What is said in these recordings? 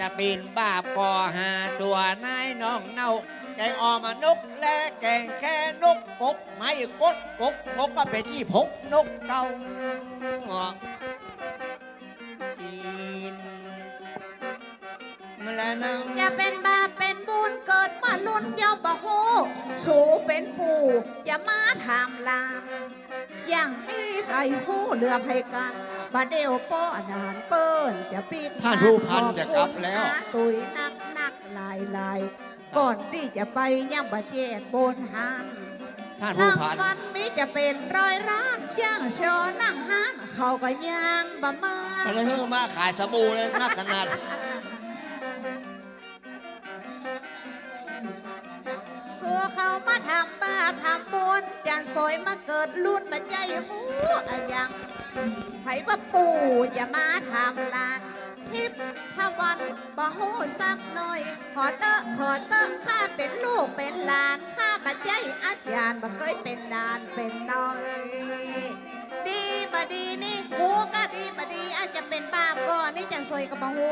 จะป็นบาป่อหาตัวนายน้องเน่าแกงออมานกและแกงแค่นกกกไม่กดกกกกก็เป็นที่พกนกเก่าเหงาะกินแล้วนะจะเป็นบาเป็นบุญเกิดมาลุ่นเจ้าบ่ฮู้สูเป็นปู่อย่ามาถามลาอย่างนี้ไผฮู้เหลือไผกัน บาเดียวป้อนานเปิ้นจะปิดท่านผู้พันจะกลับแล้วขอบคุณอาตุยนักนักลายลายก่อนที่จะไปยังบาแจกบนหันท่านผู้รางพันวัลมีจะเป็นร้อยร้านย่างโชว์นั่งหันเขาก็ย่างบะมามันเลยเพิ่งมาขายสบู่เลยนักขนาดสัวเขามาทำบาปทำบุญจานสวยมาเกิดรุ่นมาใจหูอะยัง ไผว่าปู่อย่ามาทำลานทิพพวันบ่หูสักหน่อย ขอเตอะขอเตอะข้าเป็นลูกเป็นหลาน ข้ามาใจอาจารย์บ่เคยเป็นดานเป็นน้อย บดีนี่หูก็ดีบดีอาจจะเป็นบาก่อนนี่จังสวยกับบ่หู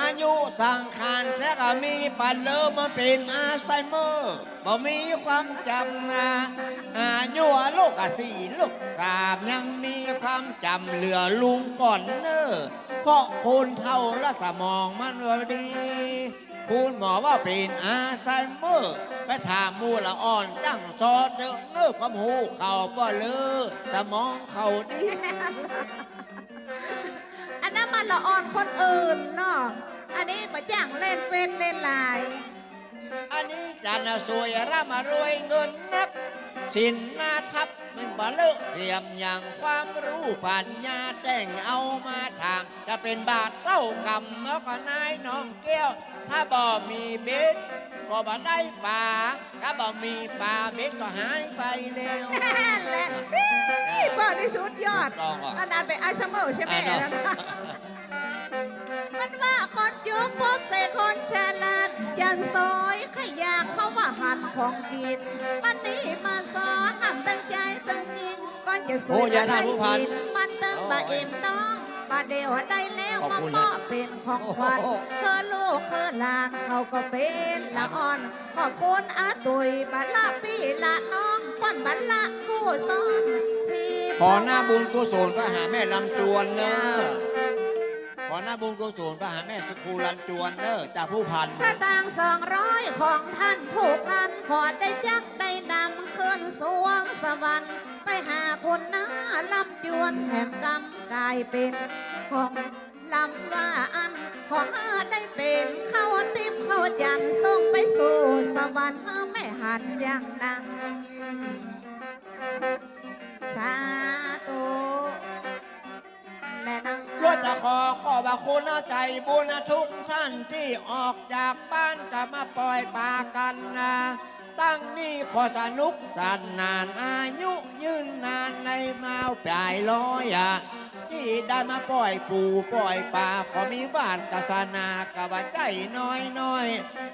อายุสังขารแท้ก็มีปันเลอมาเป็นอาไซเมอร์บ่มีความจำนะอายุโลกสี่ลูกสามยังมีความจำเหลือลุงก่อนเนอเพราะคนเท่าและสมองมันว่ดี คุณหมอว่าเป็นอาไซเมอร์ไปถามหมูละอ่อนจังซอเจอเนื้อความหูเขาบ่เลือสมองเขาดี อันนั้นมันละอ่อนคนอื่นเนาะ อันนี้มาจ้างเล่นเฟนเล่นไลน์ อันนี้จันทร์สวยร่ำมารวยเงินนัก สินนาทับมันบเลอะเสียมอย่างความรู้ปัญญาแต่งเอามาทาง จะเป็นบาทเต้ากำแล้วก็นายน้องแก้วถ้าบ่มีเบ็ดก็บ่ได้ปลาถ้าบ่มีปลาเบ็ดก็หายไปแล้วและนี่เปิดที่สุดยอดลองก่อนอันนั้นเป็นอาชเมอร์ใช่ไหมอะเนอะนั่นน่ะมันว่าคนยุคพบใส่คนฉลาดยันซอยขยากเพราะว่าหันของกินมันนี่มาซอห้ามตั้งใจตึงยิงก่อนจะสโอ้วยอย่าทำผู้พันกิมันตึงบะเอ็มต้องบะเดียวได้แล้ว ขอบมาคุณมนะอบเป็นของขวัญโอ้โห เธอลูกเธอหลานเขาก็เป็นละอ่อน ขอบคุณอาตุยบัลละพี่ละน้องป้อนบัลละกู้ซ้อนพี่ ขอหน้าบุญกุศลพระหาแม่ลำจวนเนอะขอหน้าบุญกุศลพระหาแม่สกูลำจวนเนอะจากผู้พัน สตางค์สองร้อยของท่านผู้พัน ขอได้จักได้นำขึ้นสวงสวรรค์ ไปหาคนหน้าลำจวนแถมกำกลายเป็นของ ลำว่าอัน ของเธอได้เป็นเข้าติมเข้าจันส่งไปสู่สวรรค์ไม่หันอย่างนั้นสาธุและนังรวดจะขอขอบาคุณเอาใจบุญทุกท่านที่ออกจากบ้านกลับมาปล่อยปลากันนะตั้งนี้ขอสนุกสันนานอายุยืนนานในมาวปลายร้อยอะ ได้มาปล่อยปูปล่อยปลาขอมีบ้านกษนากับใจน้อยน้อย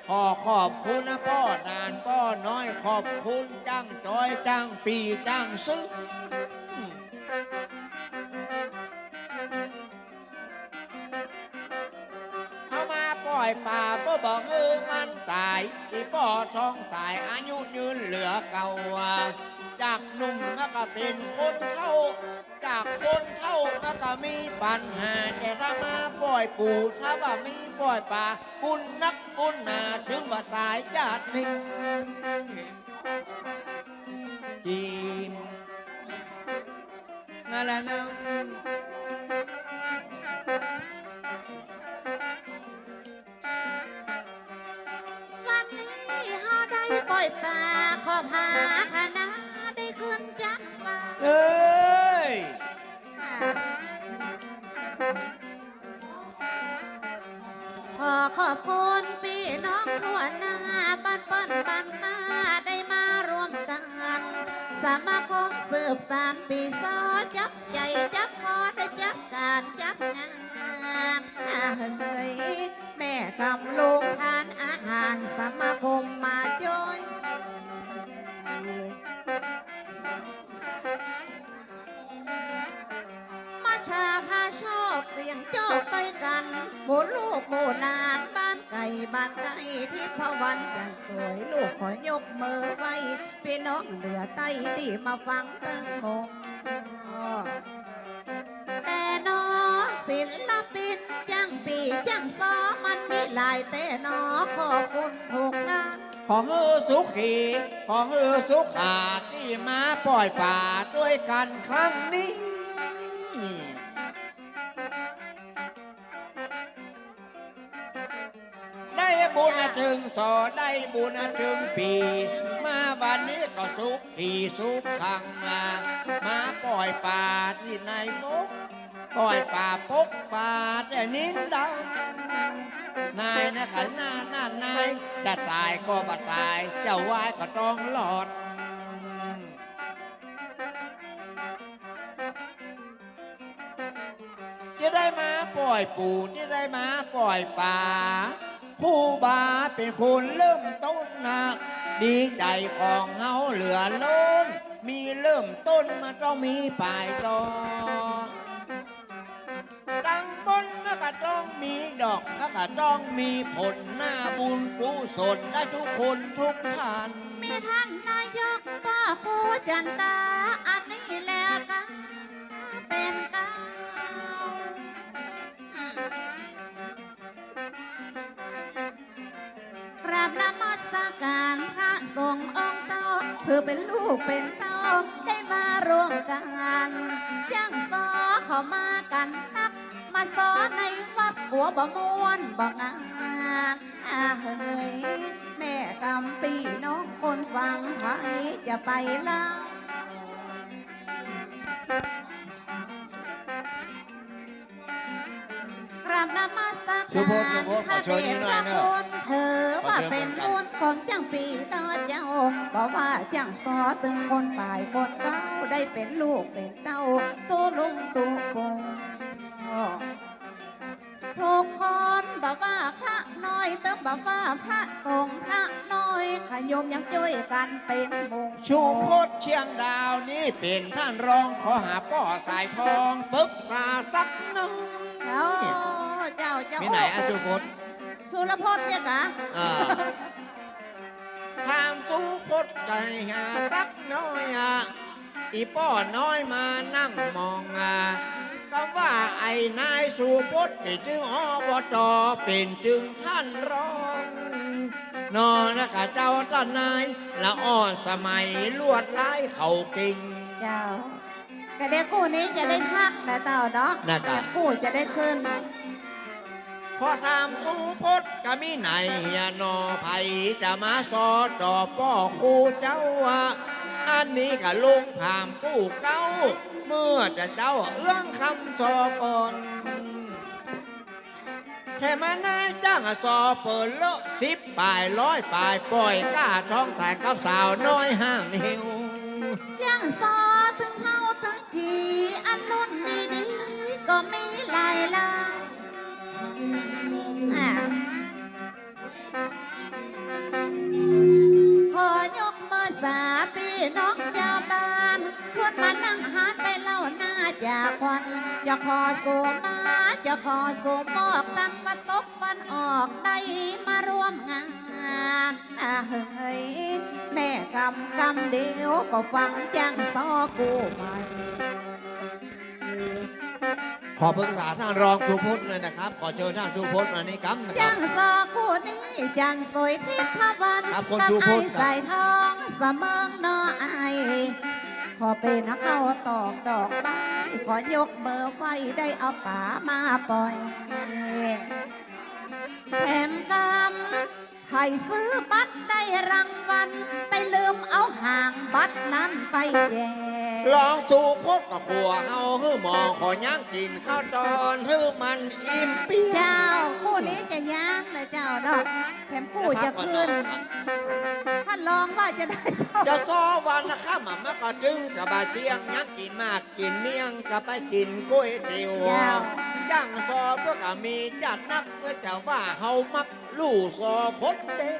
ขอขอบคุณนะพ่อนานพ่อน้อยขอบคุณจังจอยจังปีจังซึ้งเข้ามาปล่อยป่าเพื่อบอกเออมันตายที่ป่อท้องสายอายุยืนเหลือเก่า จากหนุ่มแล้วก็เป็นคนเท่าจากคนเท่าแล้วก็มีปัญหา แต่ถ้ามาปล่อยปู่ถ้าว่ามีปล่อยป่าบุญนักบุญหนาถึงว่าตายจากหนึ่งจีนนั่นแหละนะวันนี้เฮาได้ปล่อยปลาขอบหาธน ขอขอบคุณพี่น้องทั่วหน้าบ้านปิ้นบ้านข้าได้มารวมกันสามาคมสืบสานปีซอจับใจจับคอได้จัดการจัดงานเฮ้ยแม่กำลุงทานอาหารสมาคมมาจ้อยมาชาพาชอ บเสียงโจกต้อยกันหมูลูกหมูหลานไก่บ้านไกลที่พวันจันสวยลูกขอยกมือไว้พี่น้องเหลือใต้ที่มาฟังตึงมงแต่น้องศิลปินยังปียังซอมันมีหลายแต่นอขอบคุณทุกท่านขอฮือสุขีขอฮือสุขาที่มาปล่อยป่าด้วยกันครั้งนี้ บุญถึงสอได้บุญถึงปี มาวันนี้ก็สุขที่สุขขังมามาปล่อยป่าที่ในมุกปล่อยป่าปกป่าแต่นินดานายนะขันหน้าหน้านายจะตายก็บ่ตายเจ้าวายก็ต้องหลอดจะได้มาปล่อยปูจะได้มาปล่อยป่า ผู้บาเป็นคนเริ่มต้นนะดีใจของเฮาเหลือล้น มีเริ่มต้นมาต้องมีปลายตอตั้งบนก็ต้องมีดอกก็ต้องมีผลหน้าบุญกุศลได้ทุกคนทุกท่าน มีท่านนายกป้าครูจันตา นมัสการพระสงฆ์องค์เต้าเพื่อเป็นลูกเป็นเต้าได้มาร่วมกันยังสอเข้ามากันนัก มาสอนในวัดหัวบ่มวนบ่งานอาเฮ้ยแม่กำปีน้องคนฟังไผจะไปล่าราบนมั สการสุพจน์สุพจน์ขอเชิญนิดหน่อยเนอะพระเธอว่าเป็นบุญของจังปีต่อเจ้าบอกว่าจังสอตึงคนป่ายคนเก้าได้เป็นลูกเป็นเต้าตัวลุงตัวปงทุกคนบอกว่าพระน้อยเติมบอกว่าพระสงฆ์พระน้อยขยมยังช่วยกันเป็นมงชูโคตรเชียงดาวนี่เป็นท่านรองขอหาป้อสายทองปรึกษาสักน้อยโอ้ เจ้าเจ้ามีไหนอาชูโคตรสุรพจน์เนี่ยกะอ่าทางสู้พดใจหาสักน้อยอะอีป้อน้อยมานั่งมองอะก็ว่าไอ้นายสุพจน์ที่จึงอบตเป็นจึงท่านรองนอนนะกะเจ้าต้านนายละอ่อนสมัยลวดลายเขากิ่งเจ้าก็เด็กกู้นี้จะได้พักนะเต่าเนาะนะครับเด็กกู้จะได้ขึ้น พอทำสู้พดก็มีไหนยานอไผจะมาสอต่อป้อครูเจ้าอันนี้ก็ลุงผามผู้เก้า เมื่อจะเจ้าเอื้องคำสอก่อนแค่มานายจ้างสอเปิดเลสิบปลายร้อยปลายปล่อยกล้าท้องสายกับสาวน้อยห้างหิวยังสอถึงเฮาถึงทีอันนุ่นดีๆก็ไมีหลลา ยอะขอยกมือสาพี่น้องเจ้าบ้านขึ้นมานั่งหานไปเล่าหน้าจาควันอย่าขอสูมาจะขอสูมอกตั้งมาตกวันออกได้มาร่วมงานอะเฮ้ยแม่กำกำเดียวก็ฟังจังซอกูใหม่ ขอปรึกษาท่านรองชูพุทธเลยนะครับ ขอเชิญท่านชูพุทธมานี่ครับนะคจัรับงซอกูนี่จันสวยทิพย์วันครับคนกับชูไอพุทธครับ ใส่ทองเสมองนอไอขอเป็นนักเข้าตอกดอกไม้ขอยกเบอร์ไฟได้เอาป่ามาปล่อยแถมกำให้ซื้อบัตรได้รางวัลไปลืมเอาห่าง บัตรนั้นไปแย่ลองสูพดกับขัวเฮาฮือหมอขอย่างกินข้าวตอนฮือมันอิ่มปีเจ้าคู่นี้จะย่างนะเจ้าเนาะแถมคู่จะขึ้นท่านลองว่าจะได้โชคจะซอวันละข้ามามะกะจึงกับบาเชียงยักกินมากกินเมี่ยงกับไปกินก๋วยเตี๋ยวย่างซอเพื่อก็มีจัดนักเพื่อจะว่าเฮามักลู่ซอคนเดี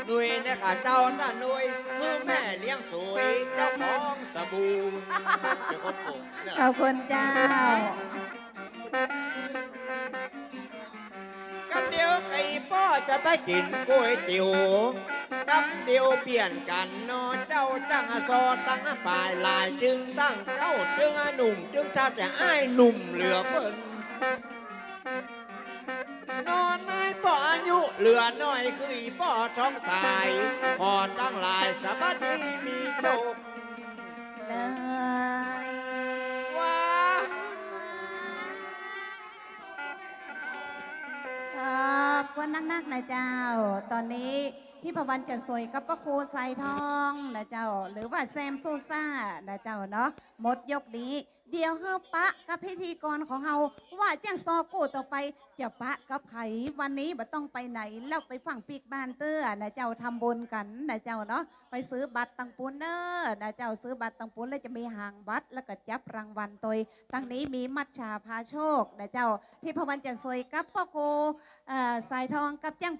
ยวหนุ่ยนะกะเจ้าน่าหนุ่ยคือแม่เลี้ยงสวยเจ้าของสบู่เจ้าของผมเนี่ยขอบคุณเจ้า กันเดียวไก่พ่อจะไปกินก๋วยเตี๋ยวกับเดียวเปลี่ยนกันเนอเจ้าตั้งโซตั้งฝ่ายลายจึงตั้งเจ้าจึงหนุ่มจึงเจ้าจะอ้ายหนุ่มเหลือเพิ่นน อนนายพ่ออายุเหลือน้อยคืออีพ่อท้องสายพอตั้งหลายสบัดดีมีโชคเลยว่าขอบคุณนักๆนะเจ้า ตอนนี้พี่ประวันจะสวยกับพระครูใส่ทองนะเจ้า หรือว่าแซมซูซ่านะเจ้าเนาะหมดยกนี้ เดี๋ยวเฮาปะกับพิธีกรของเฮาว่าจ้างซอกูต่อไปจะปะกับไผวันนี้บ่ต้องไปไหนแล้วไปฝั่งปีกบ้านเตื้อนะเจ้าทำบุญกันนะเจ้าเนาะไปซื้อบัตรตังปูนเนอร์นะเจ้าซื้อบัตรตังปูนแล้วจะมีหางบัตรแล้วก็จับรางวัลตัวทั้งนี้มีมัดชาพาโชคนะเจ้าที่พวันจันทร์สวยกับพ่อโคเอ่อสายทองกับจ้าง